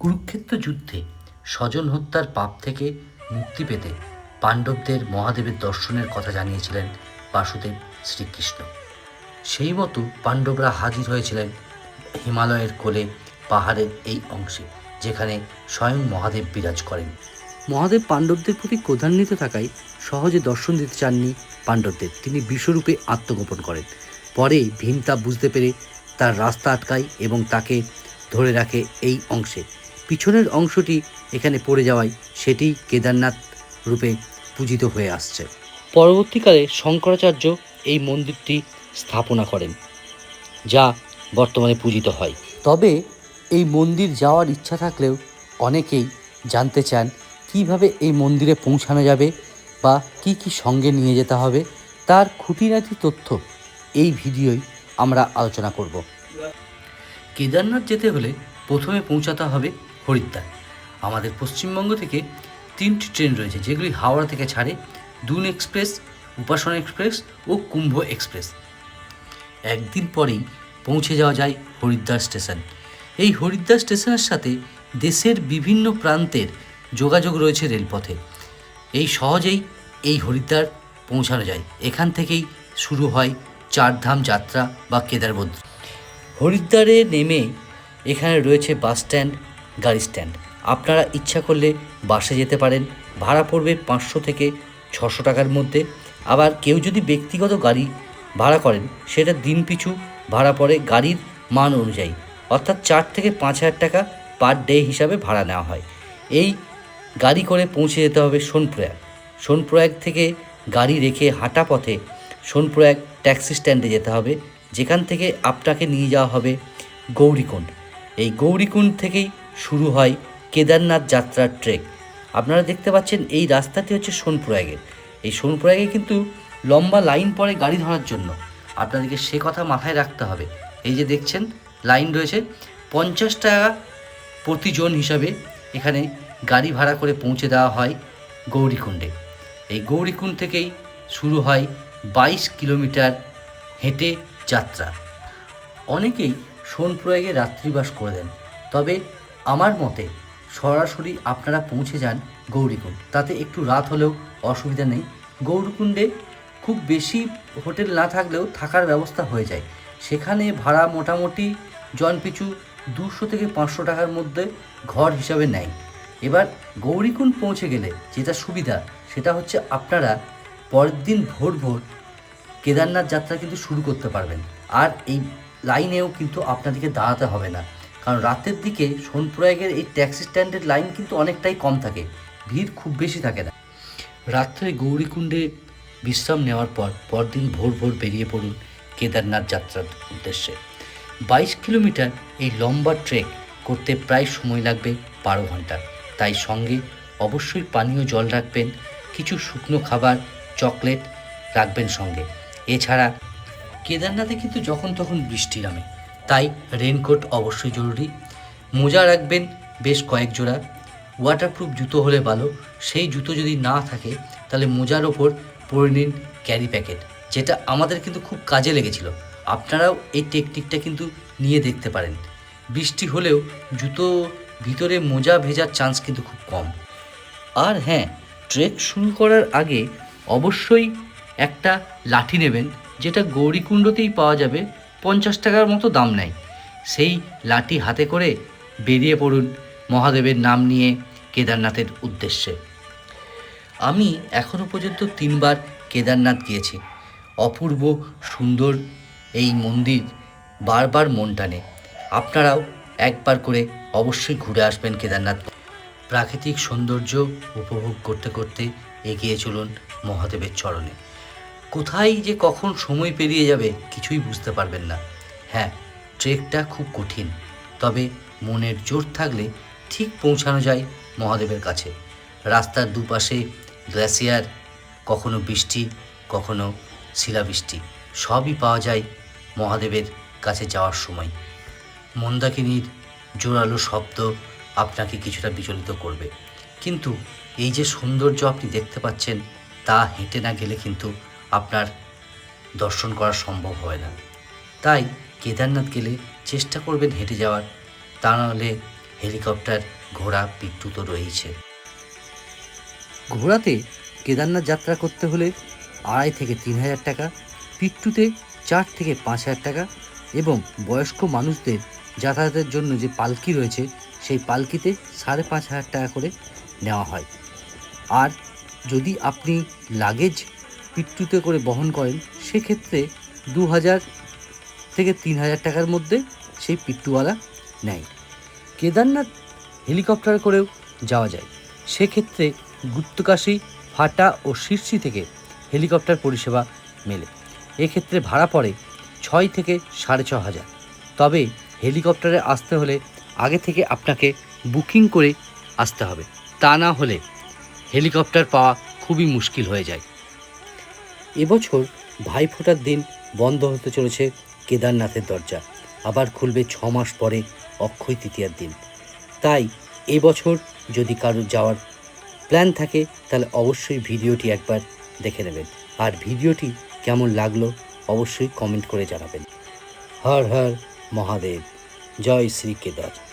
কুরুক্ষেত্র যুদ্ধে স্বজন হত্যার পাপ থেকে মুক্তি পেতে পাণ্ডবদের মহাদেবের দর্শনের কথা জানিয়েছিলেন বাসুদেব শ্রীকৃষ্ণ। সেই মতো পাণ্ডবরা হাজির হয়েছিলেন হিমালয়ের কোলে পাহাড়ের এই অংশে, যেখানে স্বয়ং মহাদেব বিরাজ করেন। মহাদেব পাণ্ডবদের প্রতি ক্রোধান্বিত থাকায় সহজে দর্শন দিতে চাননি পাণ্ডবদের। তিনি বিশ্বরূপে আত্মগোপন করেন। পরে ভীম তা বুঝতে পেরে তার রাস্তা আটকায় এবং তাকে ধরে রাখে এই অংশে। পিছনের অংশটি এখানে পড়ে যাওয়ায় সেটি কেদারনাথ রূপে পূজিত হয়ে আসছে। পরবর্তীকালে শঙ্করাচার্য এই মন্দিরটি স্থাপনা করেন যা বর্তমানে পূজিত হয়। তবে এই মন্দির যাওয়ার ইচ্ছা থাকলেও অনেকেই জানতে চান কীভাবে এই মন্দিরে পৌঁছানো যাবে বা কি কি সঙ্গে নিয়ে যেতে হবে তার খুঁটিনাটি তথ্য এই ভিডিওই আমরা আলোচনা করব। কেদারনাথ যেতে হলে প্রথমে পৌঁছাতে হবে হরিদ্বার। আমাদের পশ্চিমবঙ্গ থেকে তিনটি ট্রেন রয়েছে, যেগুলি হাওড়া থেকে ছাড়ে দুন এক্সপ্রেস, উপাসনা এক্সপ্রেস ও কুম্ভ এক্সপ্রেস। একদিন পরেই পৌঁছে যাওয়া যায় হরিদ্বার স্টেশন। এই হরিদ্বার স্টেশনের সাথে দেশের বিভিন্ন প্রান্তের যোগাযোগ রয়েছে রেলপথে। এই সহজেই এই হরিদ্বার পৌঁছানো যায়। এখান থেকেই শুরু হয় চারধাম যাত্রা বা কেদারবদ্র। হরিদ্বারে নেমে এখানে রয়েছে বাস স্ট্যান্ড গাড়ি স্ট্যান্ড। আপনারা ইচ্ছা করলে বাসে যেতে পারেন। ভাড়া পড়বে পাঁচশো থেকে ছশো টাকার মধ্যে। আবার কেউ যদি ব্যক্তিগত গাড়ি ভাড়া করেন, সেটা দিন পিছু ভাড়া পড়ে গাড়ির মান অনুযায়ী। অর্থাৎ চার থেকে পাঁচ হাজার টাকা পার ডে হিসাবে ভাড়া নেওয়া হয়। এই গাড়ি করে পৌঁছে যেতে হবে সোনপ্রয়াগ। সোনপ্রয়াগ থেকে গাড়ি রেখে হাঁটা পথে সোনপ্রয়াগ ট্যাক্সি স্ট্যান্ডে যেতে হবে। যেখান থেকে আপনাকে নিয়ে যাওয়া হবে গৌরীকুণ্ড। এই গৌরীকুণ্ড থেকেই শুরু হয় কেদারনাথ যাত্রার ট্রেক আপনারা দেখতে পাচ্ছেন এই রাস্তাটি হচ্ছে সোনপ্রয়াগের এই সোনপ্রয়াগে কিন্তু লম্বা লাইন পড়ে গাড়ি ধরার জন্য। আপনাদেরকে সে কথা মাথায় রাখতে হবে। এই যে দেখছেন, লাইন রয়েছে পঞ্চাশ টাকা প্রতিজন হিসাবে এখানে গাড়ি ভাড়া করে পৌঁছে দেওয়া হয় গৌরীকুণ্ডে। এই গৌরীকুণ্ড থেকেই শুরু হয় বাইশ কিলোমিটার হেঁটে যাত্রা। অনেকেই সোনপ্রয়াগে রাত্রিবাস করে দেন। তবে আমার মতে সরাসরি আপনারা পৌঁছে যান গৌরীকুণ্ড। তাতে একটু রাত হলেও অসুবিধা নেই। গৌরকুণ্ডে খুব বেশি হোটেল না থাকলেও থাকার ব্যবস্থা হয়ে যায়। সেখানে ভাড়া মোটামুটি জন পিছু দুশো থেকে পাঁচশো টাকার মধ্যে ঘর হিসাবে নেয়। এবার গৌরীকুণ্ড পৌঁছে গেলে যেটা সুবিধা, সেটা হচ্ছে আপনারা পরের দিন ভোর ভোর কেদারনাথ যাত্রা কিন্তু শুরু করতে পারবেন। আর এই লাইনেও কিন্তু আপনাদেরকে দাঁড়াতে হবে না। কারণ রাতের দিকে সোনপ্রয়াগের এই ট্যাক্সি স্ট্যান্ডের লাইন কিন্তু অনেকটাই কম থাকে। ভিড় খুব বেশি থাকে না। রাত্রে গৌরীকুণ্ডে বিশ্রাম নেওয়ার পর পরদিন ভোর ভোর বেরিয়ে পড়ুন কেদারনাথ যাত্রার উদ্দেশ্যে। বাইশ কিলোমিটার এই লম্বা ট্রেক করতে প্রায় সময় লাগবে বারো ঘণ্টা। তাই সঙ্গে অবশ্যই পানীয় জল রাখবেন, কিছু শুকনো খাবার, চকলেট রাখবেন সঙ্গে। এছাড়া কেদারনাথে কিন্তু যখন তখন বৃষ্টি নামে। তাই রেনকোট অবশ্যই জরুরি। মোজা রাখবেন বেশ কয়েক জোড়া। ওয়াটারপ্রুফ জুতো হলে ভালো। সেই জুতো যদি না থাকে, তাহলে মোজার ওপর পরে নিন ক্যারি প্যাকেট যেটা আমাদের কিন্তু খুব কাজে লেগেছিল। আপনারাও এই টেকনিকটা কিন্তু নিয়ে দেখতে পারেন। বৃষ্টি হলেও জুতো ভিতরে মোজা ভেজার চান্স কিন্তু খুব কম। আর হ্যাঁ ট্রেক শুরু করার আগে অবশ্যই একটা লাঠি নেবেন, যেটা গৌরীকুণ্ডতেই পাওয়া যাবে। পঞ্চাশ টাকার মতো দাম নেয়। সেই লাঠি হাতে করে বেরিয়ে পড়ুন মহাদেবের নাম নিয়ে কেদারনাথের উদ্দেশ্যে। আমি এখনও পর্যন্ত তিনবার কেদারনাথ গিয়েছি। অপূর্ব সুন্দর এই মন্দির বারবার মন টানে। আপনারাও একবার করে অবশ্যই ঘুরে আসবেন কেদারনাথ। প্রাকৃতিক সৌন্দর্য উপভোগ করতে করতে এগিয়ে চলুন মহাদেবের চরণে। কোথায় যে কখন সময় পেরিয়ে যাবে কিছুই বুঝতে পারবেন না। হ্যাঁ ট্রেকটা খুব কঠিন, তবে মনের জোর থাকলে ঠিক পৌঁছানো যায় মহাদেবের কাছে। রাস্তার দুপাশে গ্লেসিয়ার, কখনো বৃষ্টি, কখনো শিলাবৃষ্টি, সবই পাওয়া যায় মহাদেবের কাছে যাওয়ার সময়। মন্দাকিনীর জোরালো শব্দ আপনাকে কিছুটা বিচলিত করবে। কিন্তু এই যে সৌন্দর্য আপনি দেখতে পাচ্ছেন, তা হেঁটে না গেলে কিন্তু আপনার দর্শন করা সম্ভব হয় না। তাই কেদারনাথ গেলে চেষ্টা করবেন হেঁটে যাওয়ার। তা নাহলে হেলিকপ্টার, ঘোড়া পিট্টু তো রয়েছে ঘোড়াতে কেদারনাথ যাত্রা করতে হলে আড়াই থেকে তিন হাজার টাকা পিট্টুতে চার থেকে পাঁচ হাজার টাকা এবং বয়স্ক মানুষদের যাতায়াতের জন্য যে পালকি রয়েছে, সেই পালকিতে সাড়ে পাঁচ হাজার টাকা করে নেওয়া হয়। আর যদি আপনি লাগেজ পিট্টুতে করে বহন করেন, সেক্ষেত্রে দু হাজার থেকে তিন হাজার টাকার মধ্যে সেই পিট্টুওয়ালা নেয়। কেদারনাথ হেলিকপ্টার করেও যাওয়া যায়। সেক্ষেত্রে গুপ্তকাশী, ফাটা ও শীর্ষি থেকে হেলিকপ্টার পরিষেবা মেলে। এক্ষেত্রে ভাড়া পড়ে ছয় থেকে সাড়ে ছ হাজার। তবে হেলিকপ্টারে আসতে হলে আগে থেকে আপনাকে বুকিং করে আসতে হবে। তা না হলে হেলিকপ্টার পাওয়া খুবই মুশকিল হয়ে যায়। এবছর ভাইফোঁটার দিন বন্ধ হতে চলেছে কেদারনাথের দরজা। আবার খুলবে ছ মাস পরে অক্ষয় তৃতীয়ার দিন। তাই এবছর যদি কারোর যাওয়ার প্ল্যান থাকে, তাহলে অবশ্যই ভিডিওটি একবার দেখে নেবেন। আর ভিডিওটি কেমন লাগল অবশ্যই কমেন্ট করে জানাবেন। হর হর মহাদেব, জয় শ্রী কেদার।